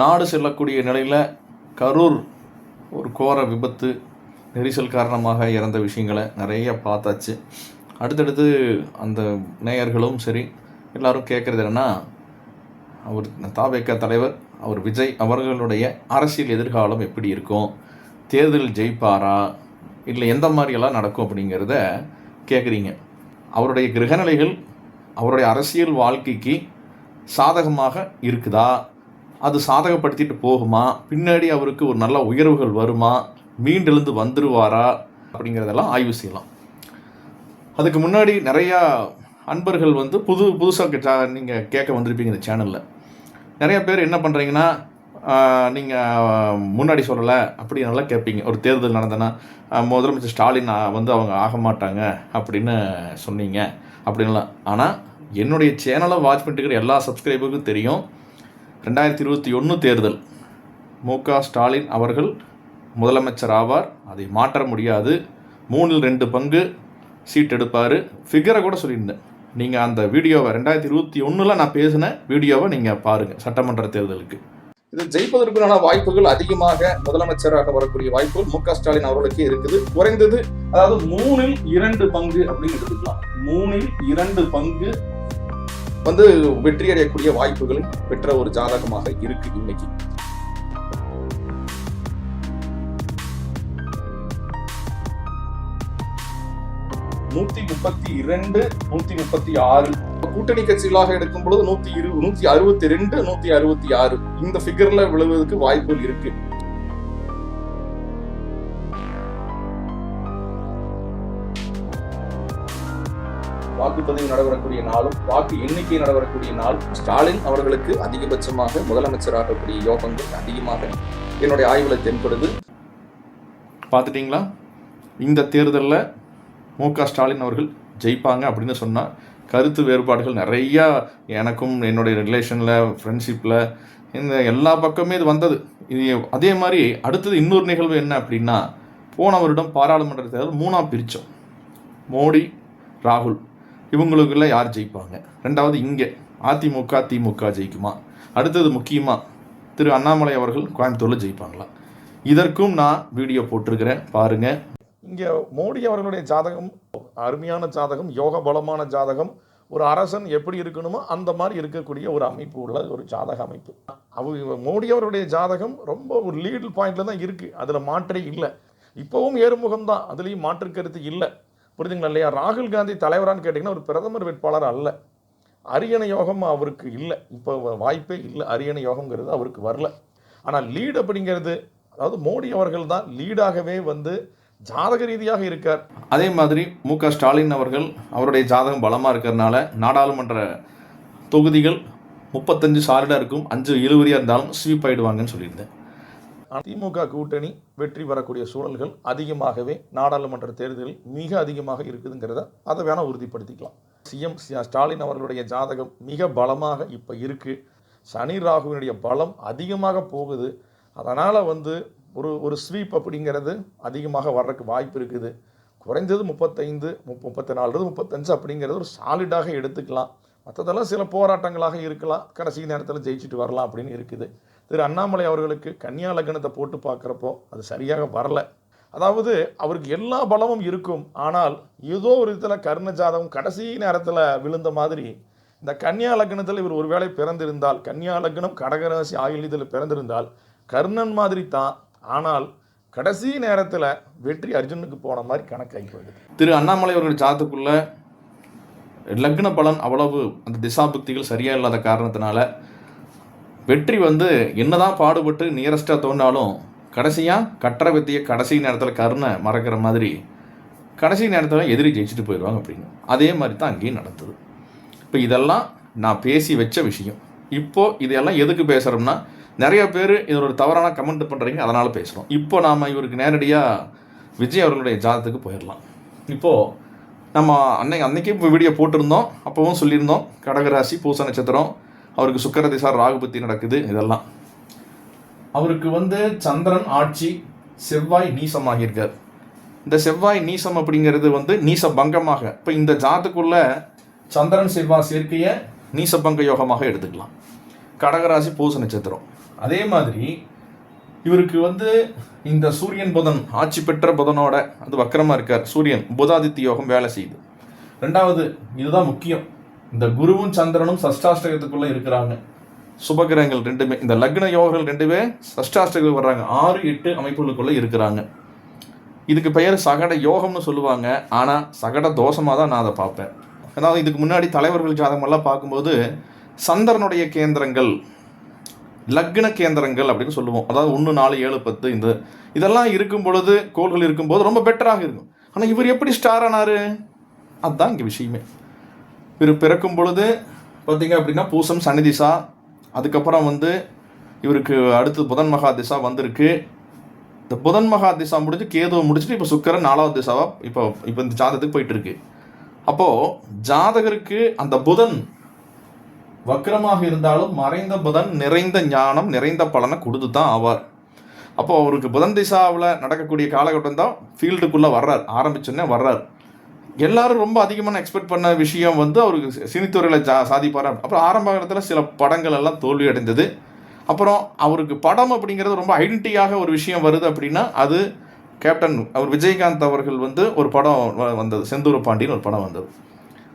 நாடு செல்லக்கூடிய நிலையில் கரூர் ஒரு கோர விபத்து நெரிசல் காரணமாக இறந்த விஷயங்களை நிறைய பார்த்தாச்சு. அடுத்தடுத்து அந்த நேயர்களும் சரி எல்லாரும் கேட்குறது என்னென்னா அவர் தாவேக்க தலைவர் அவர் விஜய் அவர்களுடைய அரசியல் எதிர்காலம் எப்படி இருக்கும்? தேர்தல் ஜெயிப்பாரா? இல்லை எந்த மாதிரியெல்லாம் நடக்கும் அப்படிங்கிறத கேட்குறீங்க. அவருடைய கிரகநிலைகள் அவருடைய அரசியல் வாழ்க்கைக்கு சாதகமாக இருக்குதா? அது சாதகப்படுத்திட்டு போகுமா? பின்னாடி அவருக்கு ஒரு நல்ல உயர்வுகள் வருமா? மீண்டெழுந்து வந்துடுவாரா அப்படிங்கிறதெல்லாம் ஆய்வு செய்யலாம். அதுக்கு முன்னாடி நிறையா அன்பர்கள் வந்து புது புதுசாக நீங்கள் கேட்க வந்திருப்பீங்க இந்த சேனலில். நிறைய பேர் என்ன பண்ணுறீங்கன்னா நீங்கள் முன்னாடி சொல்லலை அப்படி நல்லா கேட்பீங்க. ஒரு தேர்தல் நடந்தனா முதலமைச்சர் ஸ்டாலின் வந்து அவங்க ஆக மாட்டாங்க அப்படின்னு சொன்னீங்க அப்படின்லாம் ஆனால் என்னுடைய சேனலை வாட்ச் பண்ணிட்டு இருக்கிற எல்லா சப்ஸ்கிரைபருக்கும் தெரியும். ரெண்டாயிரத்தி இருபத்தி ஒன்று தேர்தல். மு. க. ஸ்டாலின் அவர்கள் முதலமைச்சர் ஆவார். அதை மாற்ற முடியாது. மூணில் ரெண்டு பங்கு சீட் எடுப்பார். ஃபிகரை கூட சொல்லியிருந்தேன். நீங்கள் அந்த வீடியோவை ரெண்டாயிரத்தி இருபத்தி ஒன்றில் நான் பேசின வீடியோவை நீங்கள் பாருங்கள் சட்டமன்ற தேர்தலுக்கு. இது ஜெயிப்பதற்குண்டான வாய்ப்புகள் அதிகமாக முதலமைச்சராக வரக்கூடிய வாய்ப்புகள் மு. க. ஸ்டாலின் அவர்களுக்கு இருக்குது. குறைந்தது அதாவது மூணில் இரண்டு பங்கு அப்படின்னு எடுத்துக்கலாம். மூணில் இரண்டு பங்கு வந்து வெற்றி அடையக்கூடிய வாய்ப்புகள் பெற்ற ஒரு ஜாதகமாக இருக்கு இன்னைக்கு. நூத்தி முப்பத்தி இரண்டு நூத்தி முப்பத்தி ஆறு. கூட்டணி கட்சிகளாக எடுக்கும் பொழுது நூத்தி இரு நூத்தி அறுபத்தி ரெண்டு நூத்தி அறுபத்தி ஆறு. இந்த ஃபிகர்ல விழுவதற்கு வாய்ப்புகள் இருக்கு. வாக்குப்பதிவு நடைபெறக்கூடிய நாளும் வாக்கு எண்ணிக்கை நடைபெறக்கூடிய நாள் ஸ்டாலின் அவர்களுக்கு அதிகபட்சமாக முதலமைச்சராகக்கூடிய யோகங்கள் அதிகமாக என்னுடைய ஆய்வில் தென்படுது. பார்த்துட்டீங்களா? இந்த தேர்தலில் மு க ஸ்டாலின் அவர்கள் ஜெயிப்பாங்க அப்படின்னு சொன்னால் கருத்து வேறுபாடுகள் நிறையா எனக்கும் என்னுடைய ரிலேஷனில் ஃப்ரெண்ட்ஷிப்பில் இந்த எல்லா பக்கமே இது வந்தது. இது அதே மாதிரி அடுத்தது இன்னொரு நிகழ்வு என்ன அப்படின்னா போன வருடம் பாராளுமன்ற தேர்தல் மூணாக பிரித்தோம் மோடி ராகுல். இவங்களுக்குள்ள யார் ஜெயிப்பாங்க? ரெண்டாவது இங்கே அதிமுக திமுக ஜெயிக்குமா? அடுத்தது முக்கியமாக திரு அண்ணாமலை அவர்கள் கோயம்புத்தூரில் ஜெயிப்பாங்களா? இதற்கும் நான் வீடியோ போட்டிருக்கிறேன். பாருங்கள் இங்கே மோடி அவர்களுடைய ஜாதகம் அருமையான ஜாதகம் யோக பலமான ஜாதகம் ஒரு அரசன் எப்படி இருக்கணுமோ அந்த மாதிரி இருக்கக்கூடிய ஒரு அமைப்பு உள்ள ஒரு ஜாதக அமைப்பு. அவ மோடி அவருடைய ஜாதகம் ரொம்ப ஒரு லீடல் பாயிண்ட்ல தான் இருக்கு. அதில் மாற்றே இல்லை. இப்போவும் ஏறுமுகம் தான் அதுலேயும் மாற்று கருத்து இல்லை. புரியுதுங்களா இல்லையா? ராகுல் காந்தி தலைவரான்னு கேட்டிங்கன்னா ஒரு பிரதமர் வேட்பாளர் அல்ல. அரியணை யோகம் அவருக்கு இல்லை. இப்போ வாய்ப்பே இல்லை. அரியணை யோகங்கிறது அவருக்கு வரல. ஆனால் லீட் அப்படிங்கிறது அதாவது மோடி அவர்கள் தான் லீடாகவே வந்து ஜாதக ரீதியாக இருக்கார். அதே மாதிரி மு க ஸ்டாலின் அவர்கள் அவருடைய ஜாதகம் பலமாக இருக்கிறதுனால நாடாளுமன்ற தொகுதிகள் முப்பத்தஞ்சு சாரிடாக இருக்கும். அஞ்சு இழுவரியாக இருந்தாலும் ஸ்வீப் ஆகிடுவாங்கன்னு சொல்லியிருந்தேன். திமுக கூட்டணி வெற்றி பெறக்கூடிய சூழல்கள் அதிகமாகவே நாடாளுமன்ற தேர்தலில் மிக அதிகமாக இருக்குதுங்கிறத அதை வேணால் உறுதிப்படுத்திக்கலாம். சிஎம் ஸ்டாலின் அவர்களுடைய ஜாதகம் மிக பலமாக இப்போ இருக்குது சனி ராகுவினுடைய பலம் அதிகமாக போகுது. அதனால் வந்து ஒரு ஒரு ஸ்வீப் அப்படிங்கிறது அதிகமாக வர்றதுக்கு வாய்ப்பு இருக்குது. குறைந்தது முப்பத்தைந்து முப் முப்பத்தி நாலு முப்பத்தஞ்சு அப்படிங்கிறது ஒரு சாலிடாக எடுத்துக்கலாம். மற்றதெல்லாம் சில போராட்டங்களாக இருக்கலாம். கடைசி நேரத்தில் ஜெயிச்சுட்டு வரலாம் அப்படின்னு இருக்குது. திரு அண்ணாமலை அவர்களுக்கு கன்னியா லக்னத்தை போட்டு பார்க்குறப்போ அது சரியாக வரல. அதாவது அவருக்கு எல்லா பலமும் இருக்கும். ஆனால் ஏதோ ஒரு விதத்தில் கர்ண ஜாதகம் கடைசி நேரத்தில் விழுந்த மாதிரி இந்த கன்னியா லக்னத்தில் இவர் ஒருவேளை பிறந்திருந்தால் கன்னியா லக்னம் கடகராசி ஆகிய இதில் பிறந்திருந்தால் கர்ணன் மாதிரி தான் ஆனால் கடைசி நேரத்தில் வெற்றி அர்ஜுனுக்கு போன மாதிரி கணக்காகி போயிடுது. திரு அண்ணாமலை அவர்கள் ஜாதத்துக்குள்ள லக்ன பலன் அவ்வளவு அந்த திசாபுக்திகள் சரியாக இல்லாத காரணத்தினால வெற்றி வந்து என்னதான் பாடுபட்டு நியரஸ்டாக தோன்றாலும் கடைசியாக கட்டற வித்திய கடைசி நேரத்தில் கருணை மறக்கிற மாதிரி கடைசி நேரத்தில் எதிரி ஜெயிச்சுட்டு போயிடுவாங்க அப்படின்னு. அதே மாதிரி தான் அங்கேயும் நடந்தது. இப்போ இதெல்லாம் நான் பேசி வச்ச விஷயம். இப்போது இதெல்லாம் எதுக்கு பேசுகிறோம்னா நிறைய பேர் இதில் ஒரு தவறான கமெண்ட் பண்ணுறீங்க அதனால் பேசுகிறோம் இப்போ நாம் இவருக்கு நேரடியாக விஜய் அவர்களுடைய ஜாதத்துக்கு போயிடலாம். இப்போது நம்ம அன்னைக்கு அன்றைக்கே வீடியோ போட்டிருந்தோம் அப்போவும் சொல்லியிருந்தோம் கடகராசி பூச நட்சத்திரம் அவருக்கு சுக்கர திசா நடக்குது இதெல்லாம். அவருக்கு வந்து சந்திரன் ஆட்சி செவ்வாய் நீசமாகியிருக்கார். இந்த செவ்வாய் நீசம் அப்படிங்கிறது வந்து நீச பங்கமாக இப்போ இந்த ஜாத்துக்குள்ள சந்திரன் செவ்வாய் சேர்க்கையை நீசபங்க யோகமாக எடுத்துக்கலாம். கடகராசி பூச நட்சத்திரம். அதே மாதிரி இவருக்கு வந்து இந்த சூரியன் புதன் ஆட்சி பெற்ற புதனோட அது வக்கரமாக இருக்கார். சூரியன் புதாதித்ய யோகம் வேலை செய்யுது. ரெண்டாவது இதுதான் முக்கியம். இந்த குருவும் சந்திரனும் சஷ்டாஷ்டகத்துக்குள்ளே இருக்கிறாங்க. சுபகிரகங்கள் ரெண்டுமே இந்த லக்ன யோகங்கள் ரெண்டுமே சஷ்டாஷ்டகம் வர்றாங்க. ஆறு எட்டு அமைப்புகளுக்குள்ளே இருக்கிறாங்க. இதுக்கு பெயர் சகட யோகம்னு சொல்லுவாங்க. ஆனால் சகட தோஷமாக தான் நான் அதை பார்ப்பேன். அதாவது இதுக்கு முன்னாடி தலைவர்கள் ஜாதகமெல்லாம் பார்க்கும்போது சந்திரனுடைய கேந்திரங்கள் லக்ன கேந்திரங்கள் அப்படின்னு சொல்லுவோம். அதாவது ஒன்று நாலு ஏழு பத்து இந்த இதெல்லாம் இருக்கும் பொழுது கோள்கள் இருக்கும்போது ரொம்ப பெட்டராக இருக்கும். ஆனால் இவர் எப்படி ஸ்டார் ஆனார்? அதுதான் இங்கே விஷயமே. இவர் பிறக்கும் பொழுது பார்த்தீங்க அப்படின்னா பூசம் சனி திசா அதுக்கப்புறம் வந்து இவருக்கு அடுத்து புதன் மகா திசா வந்திருக்கு. இந்த புதன் மகா திசா முடிஞ்சு கேதுவை முடிச்சுட்டு இப்போ சுக்கரன் நாலாவது திசாவாக இப்போ இப்போ இந்த ஜாதகத்துக்கு போயிட்டு இருக்கு அப்போது ஜாதகருக்கு அந்த புதன் வக்கரமாக இருந்தாலும் மறைந்த புதன் நிறைந்த ஞானம் நிறைந்த பலனை கொடுத்து தான் ஆவார். அப்போது அவருக்கு புதன் திசாவில் நடக்கக்கூடிய காலகட்டம் தான் ஃபீல்டுக்குள்ளே வர்றார். ஆரம்பிச்சோன்னே வர்றார். எல்லாரும் ரொம்ப அதிகமான எக்ஸ்பெக்ட் பண்ண விஷயம் வந்து அவருக்கு சினித்துறையில் ஜா சாதிப்பார். அப்புறம் ஆரம்ப காலத்தில் சில படங்கள் எல்லாம் தோல்வி அடைந்தது. அப்புறம் அவருக்கு படம் அப்படிங்கிறது ரொம்ப ஐடென்டிட்டியாக ஒரு விஷயம் வருது அப்படின்னா அது கேப்டன் அவர் விஜயகாந்த் அவர்கள் வந்து ஒரு படம் வ- வந்தது. செந்தூர பாண்டின்னு ஒரு படம் வந்தது.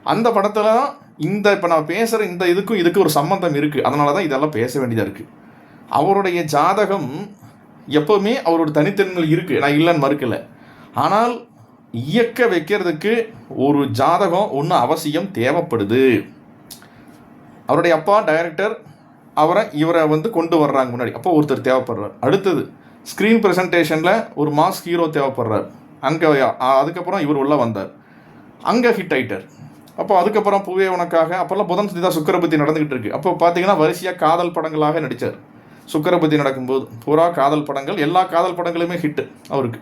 அந்த படத்தில் தான் இந்த இப்போ நான் பேசுகிற இந்த இதுக்கும் இதுக்கு ஒரு சம்மந்தம் இருக்குது அதனால தான் இதெல்லாம் பேச வேண்டியதாக இருக்குது அவருடைய ஜாதகம் எப்போவுமே அவரோட தனித்திறன்கள் இருக்குது நான் இல்லைன்னு மறுக்கலை. ஆனால் இயக்க வைக்கிறதுக்கு ஒரு ஜாதகம் ஒன்று அவசியம் தேவைப்படுது. அவருடைய அப்பா டைரக்டர் அவரை இவரை வந்து கொண்டு வர்றாங்க முன்னாடி. அப்போ ஒருத்தர் தேவைப்படுறார். அடுத்தது ஸ்க்ரீன் ப்ரெசன்டேஷனில் ஒரு மாஸ் ஹீரோ தேவைப்படுறார். அங்கே அதுக்கப்புறம் இவர் உள்ளே வந்தார். அங்கே ஹிட் ஆயிட்டார். அப்போ அதுக்கப்புறம் புவே உனக்காக அப்போல்லாம் புதன் சுதிதா தான் சுக்கரபதி நடந்துகிட்டு இருக்கு. அப்போ பார்த்தீங்கன்னா வரிசையாக காதல் படங்களாக நடித்தார் சுக்கரபதி நடக்கும்போது பூரா காதல் படங்கள் எல்லா காதல் படங்களுமே ஹிட்டு அவருக்கு.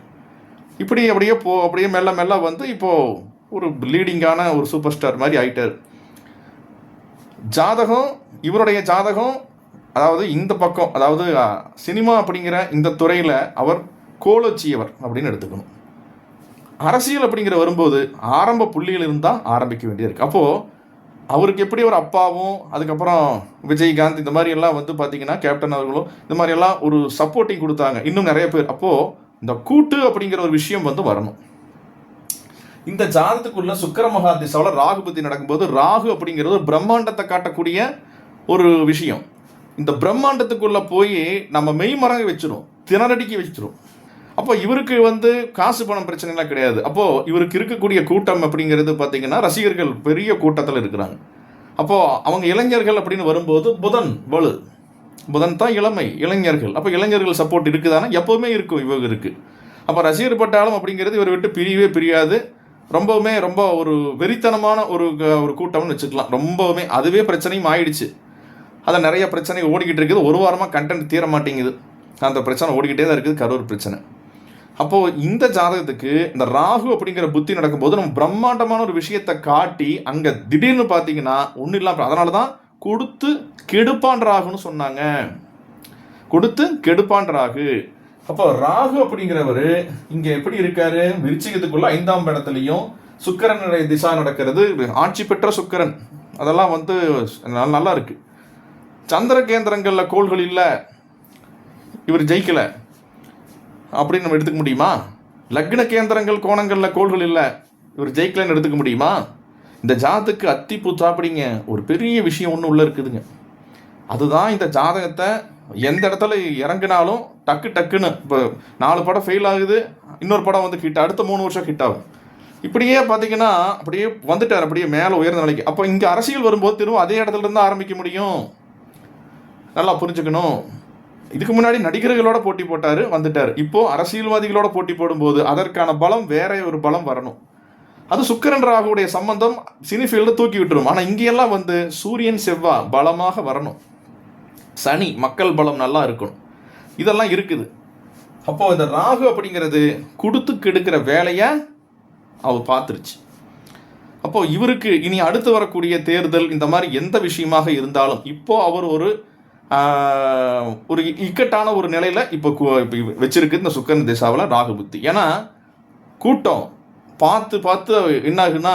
இப்படி அப்படியே போ அப்படியே மெல்ல மெல்ல வந்து இப்போது ஒரு லீடிங்கான ஒரு சூப்பர் ஸ்டார் மாதிரி ஆயிட்டார். ஜாதகம் இவருடைய ஜாதகம் அதாவது இந்த பக்கம் அதாவது சினிமா அப்படிங்கிற இந்த துறையில் அவர் கோலோச்சியவர் அப்படின்னு எடுத்துக்கணும். அரசியல் அப்படிங்கிற வரும்போது ஆரம்ப புள்ளியில் இருந்தால் ஆரம்பிக்க வேண்டியது அப்போது அவருக்கு எப்படி ஒரு அப்பாவும் அதுக்கப்புறம் விஜயகாந்த் இந்த மாதிரி எல்லாம் வந்து பார்த்தீங்கன்னா கேப்டன் அவர்களும் இந்த மாதிரி எல்லாம் ஒரு சப்போர்ட்டிங் கொடுத்தாங்க. இன்னும் நிறைய பேர். அப்போது இந்த கூட்டு அப்படிங்கிற ஒரு விஷயம் வந்து வரணும். இந்த ஜாதத்துக்குள்ள சுக்கர மகாதிசாவில் ராகு பத்தி நடக்கும்போது ராகு அப்படிங்கிறது ஒரு பிரம்மாண்டத்தை காட்டக்கூடிய ஒரு விஷயம். இந்த பிரம்மாண்டத்துக்குள்ள போய் நம்ம மெய்மரங்க வச்சிரும் திணறடிக்க வச்சிரும். அப்போ இவருக்கு வந்து காசு பணம் பிரச்சனைலாம் கிடையாது. அப்போது இவருக்கு இருக்கக்கூடிய கூட்டம் அப்படிங்கிறது பார்த்திங்கன்னா ரசிகர்கள் பெரிய கூட்டத்தில் இருக்கிறாங்க. அப்போது அவங்க இளைஞர்கள் அப்படின்னு வரும்போது புதன் வலு. புதன் தான் இளமை இளைஞர்கள். அப்போ இளைஞர்கள் சப்போர்ட் இருக்குதானா? எப்போவுமே இருக்கும் இவருக்கு அப்போ ரசிகர் பட்டாளம் அப்படிங்கிறது இவர் விட்டு பிரியவே பிரியாது. ரொம்பவுமே ரொம்ப ஒரு வெறித்தனமான ஒரு க- ஒரு கூட்டம்னு வச்சுக்கலாம். ரொம்பவுமே அதுவே பிரச்சனையும் ஆயிடுச்சு. அதை நிறைய பிரச்சனை ஓடிக்கிட்டு இருக்குது. ஒரு வாரமாக கண்டென்ட் தீர மாட்டேங்குது. அந்த பிரச்சனை ஓடிக்கிட்டே தான் இருக்குது. கரூர் பிரச்சனை. அப்போது இந்த ஜாதகத்துக்கு இந்த ராகு அப்படிங்கிற புத்தி நடக்கும்போது நம்ம பிரம்மாண்டமான ஒரு விஷயத்தை காட்டி அங்கே திடீர்னு பார்த்தீங்கன்னா ஒன்றும் இல்லாமல் அதனால தான் கொடுத்து கெடுப்பான் ராகுன்னு சொன்னாங்க. கொடுத்து கெடுப்பான் ராகு அப்போ ராகு அப்படிங்கிறவர் இங்கே எப்படி இருக்காரு? விருச்சிகத்துக்குள்ள ஐந்தாம் இடத்துலையும் சுக்கிரனுடைய திசா நடக்கிறது. ஆட்சி பெற்ற சுக்கிரன். அதெல்லாம் வந்து நல்லா இருக்கு. சந்திர கேந்திரங்களில் கோள்கள் இல்லை. இவர் ஜெயிக்கல. அப்படின்னு நம்ம எடுத்துக்க முடியுமா? லக்ன கேந்திரங்கள் கோணங்களில் கோள்கள் இல்லை. இவர் ஜெயிக்கலன்னு எடுத்துக்க முடியுமா? இந்த ஜாதத்துக்கு அத்திப்பூ சாப்பிடிங்க ஒரு பெரிய விஷயம் ஒன்று உள்ளே இருக்குதுங்க. அதுதான் இந்த ஜாதகத்தை எந்த இடத்துல இறங்குனாலும் டக்கு டக்குன்னு இப்போ நாலு படம் ஃபெயில் ஆகுது இன்னொரு படம் வந்து கிட்ட அடுத்த மூணு வருஷம் கிட்ட ஆகும். இப்படியே பார்த்தீங்கன்னா அப்படியே வந்துட்டார் அப்படியே மேலே உயர்ந்த நிலைக்கு. அப்போ இங்கே அரசியல் வரும்போது திரும்ப அதே இடத்துல இருந்து ஆரம்பிக்க முடியும். நல்லா புரிஞ்சுக்கணும். இதுக்கு முன்னாடி நடிகர்களோட போட்டி போட்டார் வந்துட்டார். இப்போது அரசியல்வாதிகளோட போட்டி போடும்போது அதற்கான பலம் வேற ஒரு பலம் வரணும். அது சுக்கரன் ராகுடைய சம்பந்தம் சினிஃபீல்டு தூக்கி விட்டுரும். ஆனால் இங்கேயெல்லாம் வந்து சூரியன் செவ்வாய் பலமாக வரணும். சனி மக்கள் பலம் நல்லா இருக்கணும். இதெல்லாம் இருக்குது. அப்போது இந்த ராகு அப்படிங்கிறது கொடுத்து கெடுக்கிற வேலையை அவர் பார்த்துருச்சு. அப்போது இவருக்கு இனி அடுத்து வரக்கூடிய தேர்தல் இந்த மாதிரி எந்த விஷயமாக இருந்தாலும் இப்போது அவர் ஒரு ஒரு இக்கட்டான ஒரு நிலையில் இப்போ இப்போ வச்சிருக்கு இந்த சுக்கரன் திசாவில் ராகு புத்தி. ஏன்னா கூட்டம் பார்த்து பார்த்து என்ன ஆகுன்னா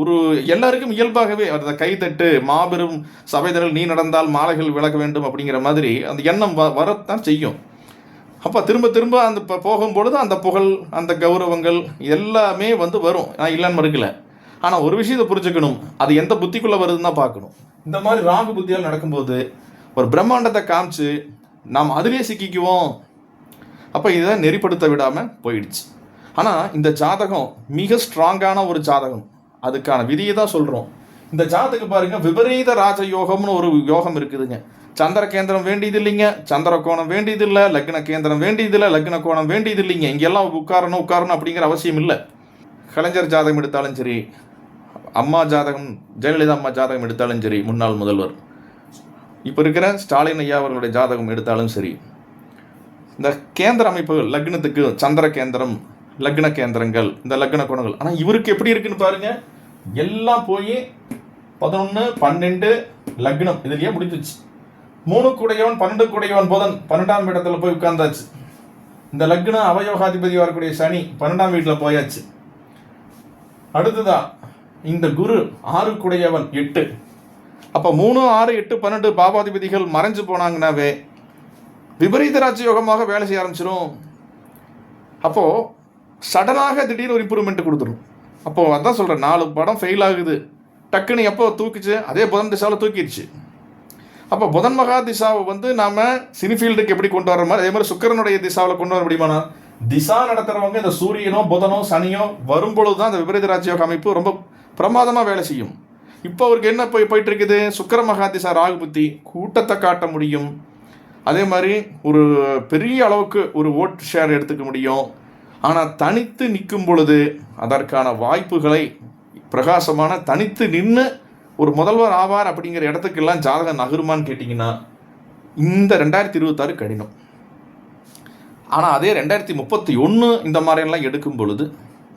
ஒரு எல்லாருக்கும் இயல்பாகவே அந்த கைத்தட்டு மாபெரும் சபைதரல் நீ நடந்தால் மாலைகள் விலக வேண்டும் அப்படிங்கிற மாதிரி அந்த எண்ணம் வ வரத்தான் செய்யும். அப்போ திரும்ப திரும்ப அந்த இப்போ போகும்பொழுது அந்த புகழ் அந்த கௌரவங்கள் எல்லாமே வந்து வரும். நான் இல்லைன்னு மறுக்கல. ஆனால் ஒரு விஷயத்தை புரிஞ்சுக்கணும். அது எந்த புத்திக்குள்ளே வருதுன்னு தான் பார்க்கணும். இந்த மாதிரி ராகு புத்தியால் நடக்கும்போது ஒரு பிரம்மாண்டத்தை காமிச்சு நாம் அதிலே சிக்கிக்குவோம். அப்போ இதை நெறிப்படுத்த விடாமல் போயிடுச்சு. ஆனால் இந்த ஜாதகம் மிக ஸ்ட்ராங்கான ஒரு ஜாதகம். அதுக்கான விதியை தான் சொல்கிறோம் இந்த ஜாதகம் பாருங்க விபரீத ராஜயோகம்னு ஒரு யோகம் இருக்குதுங்க. சந்திர கேந்திரம் வேண்டியது இல்லைங்க. சந்திர கோணம் வேண்டியது இல்லை. லக்ன கேந்திரம் வேண்டியது இல்லை. லக்ன கோணம் வேண்டியது இல்லைங்க. இங்கெல்லாம் உட்காரணும் உட்காரணும் அப்படிங்கிற அவசியம் இல்லை. கலைஞர் ஜாதகம் எடுத்தாலும் சரி அம்மா ஜாதகம் ஜெயலலிதா அம்மா ஜாதகம் எடுத்தாலும் சரி முன்னாள் முதல்வர். இப்போ இருக்கிற ஸ்டாலின் ஐயா அவர்களுடைய ஜாதகம் எடுத்தாலும் சரி இந்த கேந்திர அமைப்புகள் லக்னத்துக்கு சந்திர கேந்திரம் லக்ன கேந்திரங்கள் இந்த லக்ன குணங்கள். ஆனால் இவருக்கு எப்படி இருக்குன்னு பாருங்க. எல்லாம் போய் பதினொன்று பன்னெண்டு லக்னம். இதுலயே முடிஞ்சிச்சு மூணு கூடையவன் பன்னெண்டு கூடையவன் புதன் பன்னெண்டாம் இடத்துல போய் உட்கார்ந்தாச்சு. இந்த லக்ன அவயோகாதிபதி வரக்கூடிய சனி பன்னெண்டாம் வீட்டில் போயாச்சு. அடுத்ததான் இந்த குரு ஆறு கூடையவன் எட்டு. அப்போ மூணு ஆறு எட்டு பன்னெண்டு பாபாதிபதிகள் மறைஞ்சு போனாங்கன்னாவே விபரீத ராஜயோகமாக வேலை செய்ய ஆரம்பிச்சிடும் அப்போது சடனாக திடீர்னு ஒரு இம்ப்ரூவ்மெண்ட் கொடுத்துரும். அப்போ அதான் சொல்கிறேன் நாலு படம் ஃபெயில் ஆகுது. டக்குன்னு எப்போ தூக்கிச்சு? அதே புதன் திசாவில் தூக்கிடுச்சு. அப்போ புதன் மகா திசாவை வந்து நாம் சினிஃபீல்டுக்கு எப்படி கொண்டு வர மாதிரி அதே மாதிரி சுக்கரனுடைய திசாவில் கொண்டு வர முடியுமானா? திசா நடத்துகிறவங்க இந்த சூரியனோ புதனோ சனியோ வரும்பொழுது தான் இந்த விபரீத ராஜயோக அமைப்பு ரொம்ப பிரமாதமாக வேலை செய்யும். இப்போ அவருக்கு என்ன போய் போயிட்டு இருக்குது? சுக்கர மகாதிசா ராகு புத்தி கூட்டத்தை காட்ட முடியும். அதே மாதிரி ஒரு பெரிய அளவுக்கு ஒரு ஓட் ஷேர் எடுத்துக்க முடியும். ஆனால் தனித்து நிற்கும் பொழுது அதற்கான வாய்ப்புகளை பிரகாசமான தனித்து நின்று ஒரு முதல்வர் ஆவார் அப்படிங்கிற இடத்துக்கெல்லாம் ஜாதகம் நகருமான்னு கேட்டிங்கன்னா இந்த ரெண்டாயிரத்தி இருபத்தாறு கடினம். ஆனால் அதே ரெண்டாயிரத்தி முப்பத்தி ஒன்று இந்த மாதிரியெல்லாம் எடுக்கும் பொழுது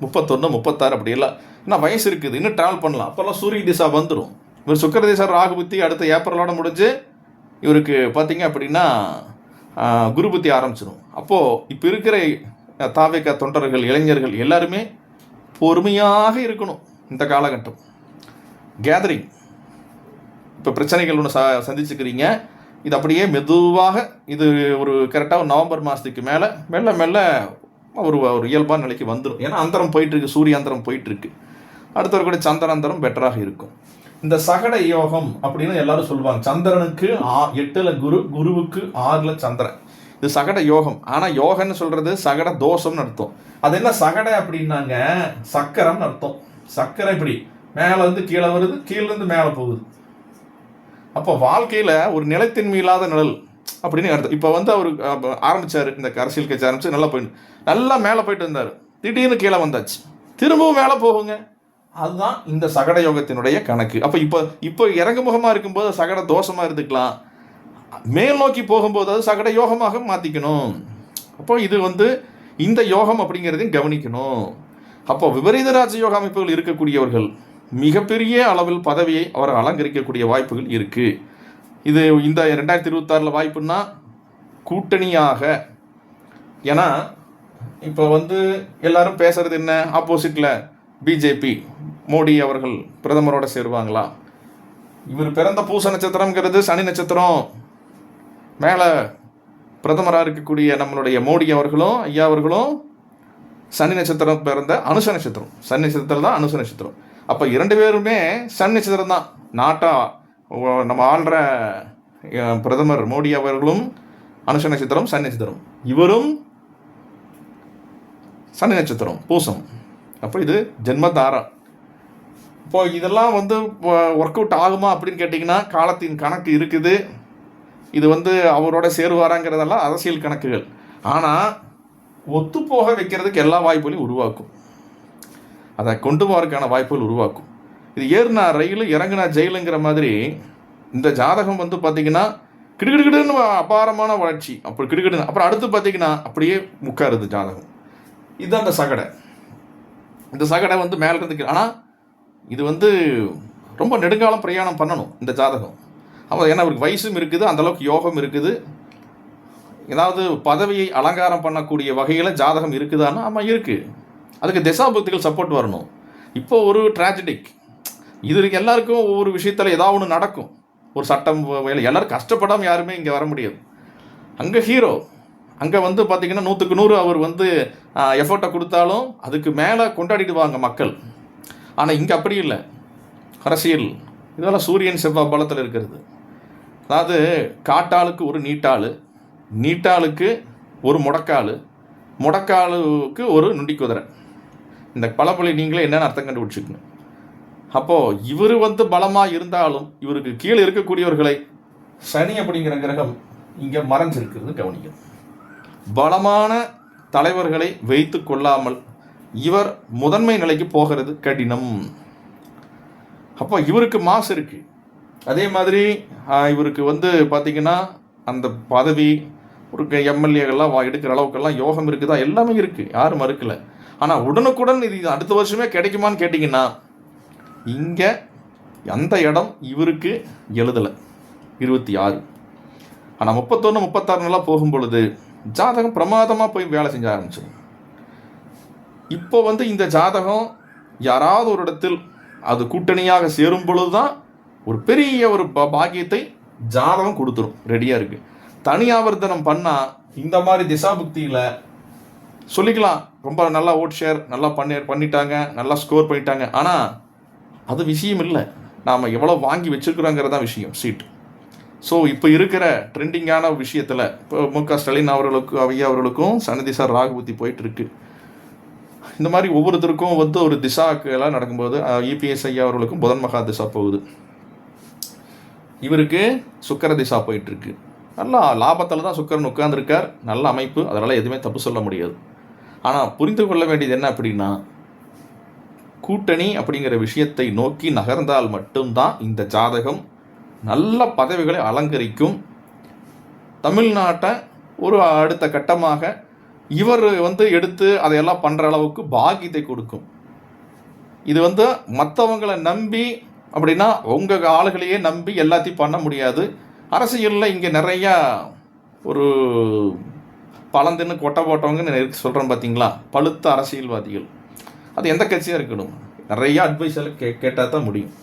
முப்பத்தொன்று முப்பத்தாறு அப்படியெல்லாம் என்ன வயசு இருக்குது இன்னும் ட்ராவல் பண்ணலாம். அப்போல்லாம் சூரிய திசா வந்துடும் இவர் சுக்கர திசா ராகுபுத்தி அடுத்த ஏப்ரலோட முடிஞ்சு இவருக்கு பார்த்தீங்க அப்படின்னா குருபுத்தி ஆரம்பிச்சிடும் அப்போது இப்போ இருக்கிற தாவேக்கா தொண்டர்கள் இளைஞர்கள் எல்லாருமே பொறுமையாக இருக்கணும் இந்த காலகட்டம். கேதரிங் இப்போ பிரச்சனைகள் ஒன்று ச சந்திச்சுக்கிறீங்க. இது அப்படியே மெதுவாக இது ஒரு கரெக்டாக நவம்பர் மாதத்துக்கு மேலே மெல்ல மெல்ல ஒரு ஒரு இயல்பான நிலைக்கு வந்துடும் ஏன்னா அந்தரம் போயிட்டுருக்கு சூரிய அந்தரம் போயிட்டுருக்கு. அடுத்தவர் கூட சந்திராந்தரம் பெட்டராக இருக்கும். இந்த சகட யோகம் அப்படின்னு எல்லாரும் சொல்லுவாங்க. சந்திரனுக்கு ஆ எட்டில் குரு குருவுக்கு ஆறில் சந்திரன். இது சகட யோகம். ஆனால் யோகன்னு சொல்றது சகட தோஷம்னு அர்த்தம். அது என்ன சகட அப்படின்னாங்க? சக்கரம்னு அர்த்தம். சக்கரை இப்படி மேலே இருந்து கீழே வருது கீழேருந்து மேலே போகுது. அப்போ வாழ்க்கையில ஒரு நிலைத்தன்மை இல்லாத நிழல் அப்படின்னு அர்த்தம். இப்போ வந்து அவர் ஆரம்பித்தார் ஆரம்பிச்சாரு இந்த அரசியல் கட்சி ஆரம்பித்து நல்லா போயிட்டு நல்லா மேலே போயிட்டு இருந்தார் திடீர்னு கீழே வந்தாச்சு. திரும்பவும் மேலே போகுங்க. அதுதான் இந்த சகட யோகத்தினுடைய கணக்கு. அப்போ இப்போ இப்போ இறங்குமுகமாக இருக்கும்போது சகட தோஷமாக இருந்துக்கலாம். மேல் நோக்கி போகும்போது அது சகட யோகமாக மாற்றிக்கணும் அப்போ இது வந்து இந்த யோகம் அப்படிங்கிறதையும் கவனிக்கணும். அப்போ விபரீத ராஜ யோக அமைப்புகள் இருக்கக்கூடியவர்கள் மிகப்பெரிய அளவில் பதவியை அவர் அலங்கரிக்கக்கூடிய வாய்ப்புகள் இருக்குது இது இந்த ரெண்டாயிரத்தி இருபத்தாறில் வாய்ப்புன்னா கூட்டணியாக. ஏன்னா இப்போ வந்து எல்லாரும் பேசுறது என்ன? ஆப்போசிட்டில் பிஜேபி மோடி அவர்கள் பிரதமரோட சேருவாங்களா? இவர் பிறந்த பூச நட்சத்திரம்ங்கிறது சனி நட்சத்திரம். மேலே பிரதமராக இருக்கக்கூடிய நம்மளுடைய மோடி அவர்களும் ஐயா அவர்களும் சனி நட்சத்திரம் பிறந்த அனுச நட்சத்திரம். சனி நட்சத்திரம் தான் அனுச நட்சத்திரம். அப்போ இரண்டு பேருமே சனி நட்சத்திரம் தான். நாட்டா ஓ- நம்ம ஆள்ற பிரதமர் மோடி அவர்களும் அனுஷ நட்சத்திரம் சனி நட்சத்திரம். இவரும் சனி நட்சத்திரம் பூசம். அப்போ இது ஜென்மதாரம் இப்போ இதெல்லாம் வந்து ஒர்க் அவுட் ஆகுமா அப்படின்னு கேட்டிங்கன்னா காலத்தின் கணக்கு இருக்குது. இது வந்து அவரோட சேருவாராங்கிறதெல்லாம் அரசியல் கணக்குகள். ஆனால் ஒத்துப்போக வைக்கிறதுக்கு எல்லா வாய்ப்புகளையும் உருவாக்கும். அதை கொண்டு போகிறதுக்கான வாய்ப்புகள் உருவாக்கும். இது ஏறுனா ரயில் இறங்குனா ஜெயிலுங்கிற மாதிரி இந்த ஜாதகம் வந்து பார்த்திங்கன்னா கிடுகிடுகிடுன்னு அபாரமான வளர்ச்சி. அப்படி கிடுகிடுன்னு. அப்புறம் அடுத்து பார்த்தீங்கன்னா அப்படியே முக்காருது ஜாதகம். இதுதான் அந்த சகடை. இந்த சகடை வந்து மேலே இருந்து ஆனால் இது வந்து ரொம்ப நெடுங்காலம் பிரயாணம் பண்ணணும் இந்த ஜாதகம். அவர் ஏன்னா அவருக்கு வயசும் இருக்குது அந்தளவுக்கு யோகம் இருக்குது. ஏதாவது பதவியை அலங்காரம் பண்ணக்கூடிய வகையில் ஜாதகம் இருக்குதான்னா ஆமாம் இருக்குது அதுக்கு திசாபக்திகள் சப்போர்ட் வரணும். இப்போ ஒரு ட்ராஜடிக் இது எல்லாருக்கும் ஒவ்வொரு விஷயத்தில் ஏதாவது ஒன்று நடக்கும். ஒரு சட்டம் வேலை. எல்லோரும் கஷ்டப்படாமல் யாருமே இங்கே வர முடியாது. அங்கே ஹீரோ அங்கே வந்து பார்த்திங்கன்னா நூற்றுக்கு நூறு அவர் வந்து எஃபர்ட்டை கொடுத்தாலும் அதுக்கு மேலே கொண்டாடிடுவாங்க மக்கள். ஆனால் இங்கே அப்படி இல்லை. அரசியல். இதெல்லாம் சூரியன் செவ்வாய் பலத்தில் இருக்கிறது. அதாவது காட்டாளுக்கு ஒரு நீட்டாள் நீட்டாளுக்கு ஒரு முடக்காள் முடக்காளுக்கு ஒரு நுண்டி குதிரை இந்த பழப்பொழி நீங்களே என்னென்னு அர்த்தம் கண்டுபிடிச்சிக்கணும். அப்போது இவர் வந்து பலமாக இருந்தாலும் இவருக்கு கீழே இருக்கக்கூடியவர்களை சனி அப்படிங்கிற கிரகம் இங்கே மறைஞ்சிருக்கிறது கவனிக்கணும். பலமான தலைவர்களை வைத்து கொள்ளாமல் இவர் முதன்மை நிலைக்கு போகிறது கடினம். அப்போ இவருக்கு மாசு இருக்குது அதே மாதிரி இவருக்கு வந்து பார்த்திங்கன்னா அந்த பதவி ஒரு எம்எல்ஏகள்லாம் வா எடுக்கிற அளவுக்கெல்லாம் யோகம் இருக்குதா? எல்லாமே இருக்குது யாரும் மறுக்கல. ஆனால் உடனுக்குடன் இது அடுத்த வருஷமே கிடைக்குமான்னு கேட்டிங்கன்னா இங்கே அந்த இடம் இவருக்கு எழுதலை. இருபத்தி ஆறு. ஆனால் முப்பத்தொன்று முப்பத்தாறுலாம் போகும் பொழுது ஜாதகம் பிரமாதமாக போய் வேலை செஞ்ச ஆரம்பிச்சிடும் இப்போ வந்து இந்த ஜாதகம் யாராவது ஒரு இடத்தில் அது கூட்டணியாக சேரும் பொழுது தான் ஒரு பெரிய ஒரு பாக்கியத்தை ஜாதகம் கொடுத்துரும். ரெடியாக இருக்கு. தனியாவர்த்தனம் பண்ணால் இந்த மாதிரி திசாபுக்தியில் சொல்லிக்கலாம். ரொம்ப நல்லா ஓட் ஷேர் நல்லா பண்ணி பண்ணிட்டாங்க நல்லா ஸ்கோர் பண்ணிட்டாங்க. ஆனால் அது விஷயம் இல்லை. நாம் எவ்வளோ வாங்கி வச்சிருக்கிறோங்கிறதான் விஷயம் சீட் ஸோ இப்போ இருக்கிற ட்ரெண்டிங்கான விஷயத்தில் இப்போ மு க ஸ்டாலின் அவர்களுக்கும் ஐயா அவர்களுக்கும் சனதிசா ராகுபதி போயிட்டு இருக்கு இந்த மாதிரி ஒவ்வொருத்தருக்கும் வந்து ஒரு திசாக்கு எல்லாம் நடக்கும்போது இபிஎஸ் ஐயா அவர்களுக்கும் புதன் மகா திசா போகுது. இவருக்கு சுக்கர திசா போயிட்டுருக்கு. நல்லா லாபத்தில் தான் சுக்கரன் உட்கார்ந்துருக்கார். நல்ல அமைப்பு. அதனால் எதுவுமே தப்பு சொல்ல முடியாது. ஆனால் புரிந்து கொள்ள வேண்டியது என்ன அப்படின்னா கூட்டணி அப்படிங்கிற விஷயத்தை நோக்கி நகர்ந்தால் மட்டும்தான் இந்த ஜாதகம் நல்ல பதவிகளை அலங்கரிக்கும். தமிழ்நாட்டை ஒரு அடுத்த கட்டமாக இவர் வந்து எடுத்து அதையெல்லாம் பண்ணுற அளவுக்கு பாக்கியத்தை கொடுக்கும். இது வந்து மற்றவங்களை நம்பி அப்படின்னா உங்கள் ஆளுகளையே நம்பி எல்லாத்தையும் பண்ண முடியாது. அரசியலில் இங்கே நிறையா ஒரு பழந்தின்னு கொட்டை போட்டவங்கன்னு சொல்கிறேன் பார்த்தீங்களா பழுத்த அரசியல்வாதிகள். அது எந்த கட்சியாக இருக்கணும்? நிறைய அட்வைஸ் எல்லாம் கே கேட்டால் தான் முடியும்.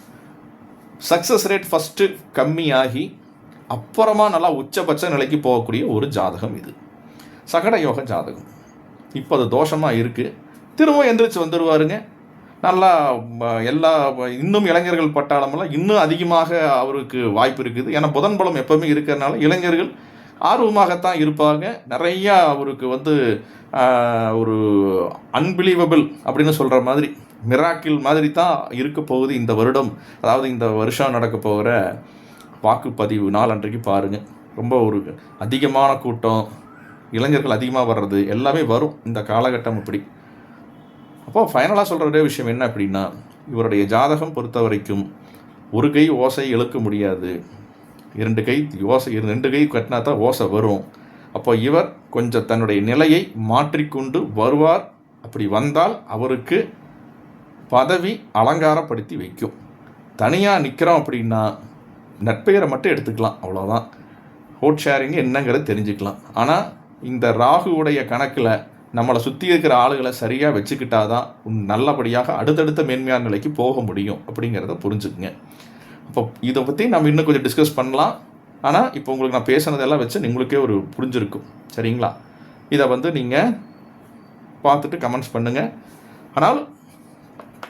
சக்ஸஸ் ரேட் ஃபஸ்ட்டு கம்மியாகி அப்புறமா நல்லா உச்சபட்ச நிலைக்கு போகக்கூடிய ஒரு ஜாதகம் இது. சகட யோக ஜாதகம். இப்போ அது தோஷமாக இருக்குது திரும்ப எந்திரிச்சு வந்துடுவாருங்க நல்லா எல்லா இன்னும் இளைஞர்கள் பட்டாளமெல்லாம் இன்னும் அதிகமாக அவருக்கு வாய்ப்பு இருக்குது. ஏன்னா புதன் பலம் எப்போவுமே இருக்கிறனால இளைஞர்கள் ஆர்வமாகத்தான் இருப்பாங்க. நிறையா அவருக்கு வந்து ஒரு அன்பிலீவபிள் அப்படின்னு சொல்கிற மாதிரி மிராக்கிள் மாதிரி தான் இருக்க போகுது இந்த வருடம். அதாவது இந்த வருஷம் நடக்க போகிற வாக்குப்பதிவு நாள் அன்றைக்கு பாருங்கள் ரொம்ப ஒரு அதிகமான கூட்டம். இளைஞர்கள் அதிகமாக வர்றது எல்லாமே வரும். இந்த காலகட்டம் இப்படி. அப்போது ஃபைனலாக சொல்கிற ஒரே விஷயம் என்ன அப்படின்னா இவருடைய ஜாதகம் பொறுத்த வரைக்கும் ஒரு கை ஓசை இழுக்க முடியாது. இரண்டு கை ஓசை இரு- ரெண்டு கை கட்டினா தான் ஓசை வரும். அப்போ இவர் கொஞ்சம் தன்னுடைய நிலையை மாற்றிக்கொண்டு வருவார். அப்படி வந்தால் அவருக்கு பதவி அலங்காரப்படுத்தி வைக்கும். தனியாக நிற்கிறோம் அப்படின்னா நட்பெயரை மட்டும் எடுத்துக்கலாம் அவ்வளோதான் ஓட் ஷேரிங் என்னங்கிறது தெரிஞ்சுக்கலாம். ஆனால் இந்த ராகுவுடைய கணக்கில் நம்மளை சுற்றி இருக்கிற ஆளுகளை சரியாக வச்சுக்கிட்டா உன் நல்லபடியாக அடுத்தடுத்த மேன்மையான நிலைக்கு போக முடியும் அப்படிங்கிறத புரிஞ்சுக்குங்க. அப்போ இதை பற்றி நம்ம இன்னும் கொஞ்சம் டிஸ்கஸ் பண்ணலாம். ஆனால் இப்போ உங்களுக்கு நான் பேசுனதெல்லாம் வச்சு உங்களுக்கே ஒரு புரிஞ்சிருக்கும். சரிங்களா? இதை வந்து நீங்கள் பார்த்துட்டு கமெண்ட்ஸ் பண்ணுங்கள் ஆனால்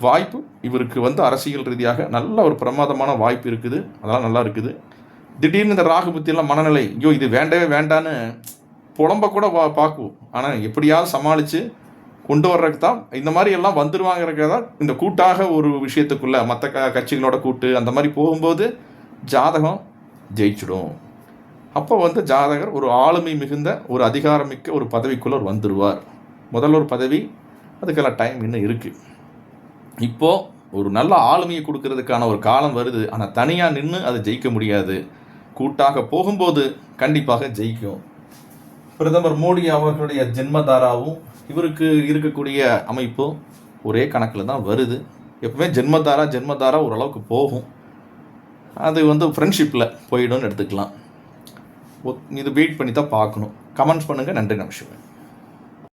வாய்ப்பு இவருக்கு வந்து அரசியல் ரீதியாக நல்ல ஒரு பிரமாதமான வாய்ப்பு இருக்குது. அதெல்லாம் நல்லா இருக்குது. திடீர்னு இந்த ராகு புத்தியெல்லாம் மனநிலை ஐயோ இது வேண்டவே வேண்டான்னு புலம்ப கூட பா பார்க்குவோம் ஆனால் எப்படியாவது சமாளித்து கொண்டு வர்றதுக்கு தான் இந்த மாதிரி எல்லாம் வந்துருவாங்கிறதுக்கு தான் இந்த கூட்டாக ஒரு விஷயத்துக்குள்ளே மற்ற க கட்சிகளோட கூட்டு அந்த மாதிரி போகும்போது ஜாதகம் ஜெயிச்சிடும். அப்போ வந்து ஜாதகர் ஒரு ஆளுமை மிகுந்த ஒரு அதிகாரமிக்க ஒரு பதவிக்குள்ளே வந்துடுவார் முதல்ல ஒரு பதவி அதுக்கெல்லாம் டைம் இன்னும் இருக்குது இப்போது ஒரு நல்ல ஆளுமையை கொடுக்கறதுக்கான ஒரு காலம் வருது. ஆனால் தனியாக நின்று அதை ஜெயிக்க முடியாது. கூட்டாக போகும்போது கண்டிப்பாக ஜெயிக்கும். பிரதமர் மோடி அவர்களுடைய ஜென்மதாராவும் இவருக்கு இருக்கக்கூடிய அமைப்பும் ஒரே கணக்கில் தான் வருது. எப்பவுமே ஜென்மதாரா ஜென்மதாரா ஓரளவுக்கு போகும். அது வந்து ஃப்ரெண்ட்ஷிப்பில் போயிடும்னு எடுத்துக்கலாம். ஒத்- இது வெயிட் பண்ணி தான் பார்க்கணும். கமெண்ட்ஸ் பண்ணுங்கள் நன்றி நமஸ்காரம்.